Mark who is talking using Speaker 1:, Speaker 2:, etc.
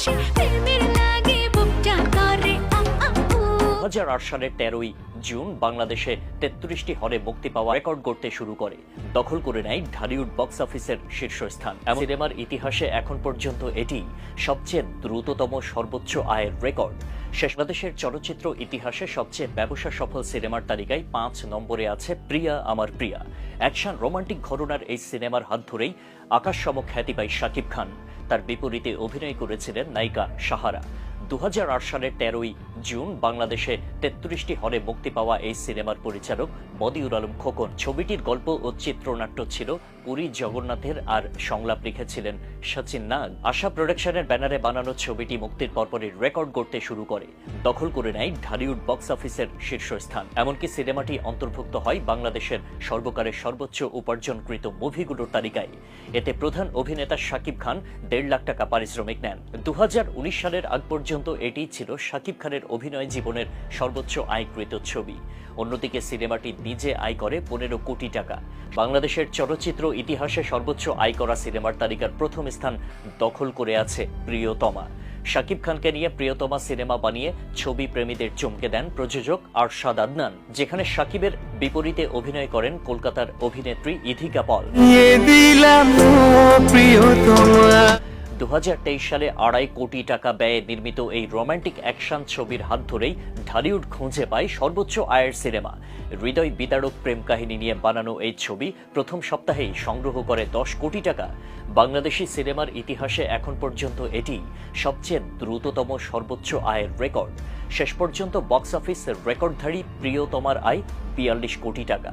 Speaker 1: she,
Speaker 2: baby. সালের তেরোই June বাংলাদেশে তেত্রিশটি হলে মুক্তি পাওয়া রেকর্ড গড়তে শুরু করে। দখল করে নেয় ঢালিউড বক্স অফিসের শীর্ষস্থান। এমন সিনেমার ইতিহাসে এখন পর্যন্ত এটি সবচেয়ে দ্রুততম সর্বোচ্চ আয়ের রেকর্ড। শেষ বাংলাদেশের চলচ্চিত্র ইতিহাসে সবচেয়ে ব্যবসা সফল সিনেমার তালিকায় পাঁচ নম্বরে আছে প্রিয়া আমার প্রিয়া। অ্যাকশন, রোমান্টিক ঘটনার এই সিনেমার হাত ধরেই আকাশ আকাশসম খ্যাতি পায় শাকিব খান। তার বিপরীতে অভিনয় করেছিলেন নায়িকা সাহারা। দু হাজার আট সালের তেরোই জুন বাংলাদেশে তেত্রিশটি হলে মুক্তি পাওয়া এই সিনেমার পরিচালক বদিউর আলম খোকন। ছবিটির গল্প ও চিত্রনাট্য ছিল পুরী জগন্নাথের আর সংলাপ লিখেছিলেন সচিন নাগ আশা প্রোডাকশনের ব্যানারে বানানো ছবিটি মুক্তির পরপরই রেকর্ড করতে শুরু করে। দখল করে নেয় ঢালিউড বক্স অফিসের শীর্ষস্থান। এমনকি সিনেমাটি অন্তর্ভুক্ত হয় বাংলাদেশের সর্বকালের সর্বোচ্চ উপার্জনকৃত মুভিগুলোর তালিকায়। এতে প্রধান অভিনেতা শাকিব খান দেড় লাখ টাকা পারিশ্রমিক নেন। দু হাজার উনিশ সালের আগ পর্যন্ত এটি ছিল শাকিব খানের অভিনয় জীবনের সর্বোচ্চ আয়কৃত ছবি। অন্যদিকে সিনেমাটি নিজে আয় করে পনেরো কোটি টাকা। বাংলাদেশের চলচ্চিত্র ইতিহাসে সর্বোচ্চ আয় করা সিনেমার তালিকার প্রথম স্থান দখল করে আছে প্রিয়তমা। শাকিব খানকে নিয়ে প্রিয়তমা সিনেমা বানিয়ে ছবি প্রেমীদের চমকে দেন প্রযোজক আরশাদ আদনান, যেখানে শাকিবের বিপরীতে অভিনয় করেন কলকাতার অভিনেত্রী ইথিকা পল।
Speaker 3: এ দিলাম ও প্রিয়তমা
Speaker 2: দু সালে আড়াই কোটি টাকা ব্যয়ে নির্মিত এই রোমান্টিক অ্যাকশন ছবির হাত ধরেই ঢালিউড খুঁজে পায় সর্বোচ্চ আয়ের সিনেমা। হৃদয় বিতাড়ক প্রেম কাহিনী নিয়ে বানানো এই ছবি প্রথম সপ্তাহেই সংগ্রহ করে দশ কোটি টাকা। বাংলাদেশি সিনেমার ইতিহাসে এখন পর্যন্ত এটি সবচেয়ে দ্রুততম সর্বোচ্চ আয়ের রেকর্ড। শেষ পর্যন্ত বক্স অফিস রেকর্ডধারী প্রিয়তমার আয় বিয়াল্লিশ কোটি টাকা।